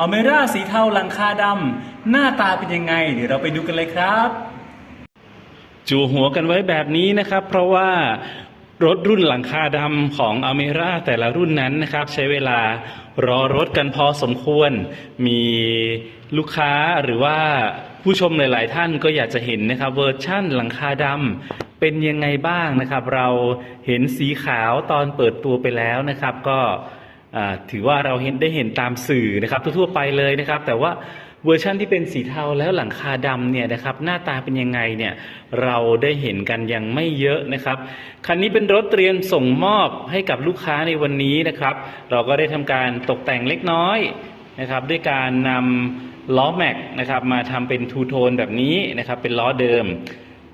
อเมร่าสีเทาหลังคาดำหน้าตาเป็นยังไง เดี๋ยวเราไปดูกันเลยครับ จูหัวกันไว้แบบนี้นะครับ เพราะว่ารถรุ่นหลังคาดำของอเมร่าแต่ละรุ่นนั้นนะครับ ใช้เวลารอรถกันพอสมควร มีลูกค้าหรือว่าผู้ชมหลาย ๆ ท่านก็อยากจะเห็นนะครับ เวอร์ชั่นหลังคาดำเป็นยังไงบ้างนะครับ เราเห็นสีขาวตอนเปิดตัวไปแล้วนะครับ ก็ ถือว่าเราเห็นได้เห็นตามสื่อนะครับทั่วๆไปเลยนะครับ แต่ว่าเวอร์ชันที่เป็นสีเทาแล้วหลังคาดำเนี่ยนะครับหน้าตาเป็นยังไงเนี่ยเราได้เห็นกันยังไม่เยอะนะครับคันนี้เป็นรถเตรียมส่งมอบให้กับลูกค้าในวันนี้นะครับ เราก็ได้ทำการตกแต่งเล็กน้อยนะครับด้วยการนำล้อแม็กนะครับมาทำเป็นทูโทนแบบนี้นะครับเป็นล้อเดิม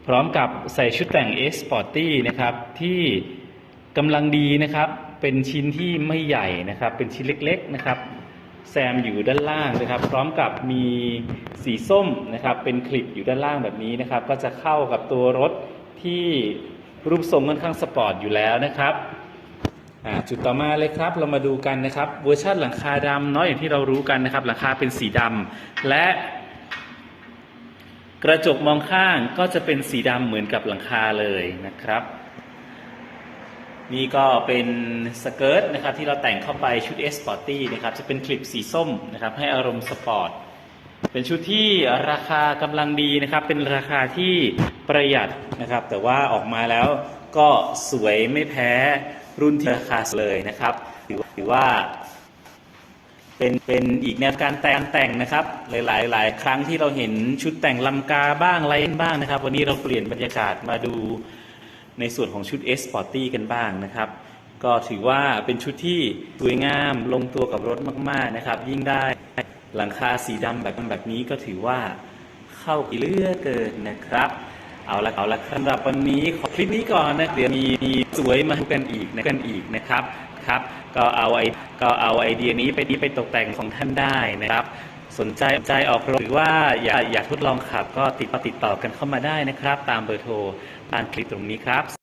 พร้อมกับใส่ชุดแต่ง S Sporty นะครับที่กำลังดีนะครับ เป็นชิ้นที่ไม่ใหญ่นะครับ เป็นชิ้นเล็กๆนะครับ แซมอยู่ด้านล่างนะครับ พร้อมกับมีสีส้มนะครับ เป็นคลิปอยู่ด้านล่างแบบนี้นะครับ ก็จะเข้ากับตัวรถที่รูปทรงค่อนข้างสปอร์ตอยู่แล้วนะครับจุดต่อมาเลยครับเรามาดูกันนะครับเวอร์ชันหลังคาดำเนาะอย่างที่เรารู้กันนะครับหลังคาเป็นสีดำและ กระจกมองข้างก็จะเป็นสีดำเหมือนกับหลังคาเลยนะครับ นี่ก็เป็นสเกิร์ตนะครับที่เราแต่งเข้าไปชุด S Sporty นะครับจะเป็นคลิปสีส้มนะครับให้อารมณ์สปอร์ตเป็นชุดที่ราคากำลังดีนะครับ เป็นราคาที่ประหยัดนะครับ แต่ว่าออกมาแล้วก็สวยไม่แพ้รุ่นที่ราคาเลยนะครับถือว่าถือว่าเป็นเป็นอีกแนวการแต่งแต่งนะครับ หลายๆหลายครั้งที่เราเห็นชุดแต่งลำกาบ้างอะไรบ้างนะครับ วันนี้เราเปลี่ยนบรรยากาศมาดู ในส่วนของชุด S Sporty กันบ้างนะครับ ก็ถือว่าเป็นชุดที่สวยงามลงตัวกับรถมาก ๆนะครับ ยิ่งได้หลังคาสีดำแบบแบบนี้ก็ถือว่าเข้าอีเลือเกินนะครับ เอาละเอาละสำหรับวันนี้ขอคลิปนี้ก่อนนะเดี๋ยวมีมีสวยมาดูกันอีกนะกันอีกนะครับครับ ก็เอาไอก็เอาไอเดียนี้ไปนี้ไปตกแต่งของท่านได้นะครับ สนใจใจออกรถหรือว่าอยากอยากทดลองขับก็ติดต่อติดต่อกันเข้ามาได้นะครับ ตามเบอร์โทรตามคลิปตรงนี้ครับ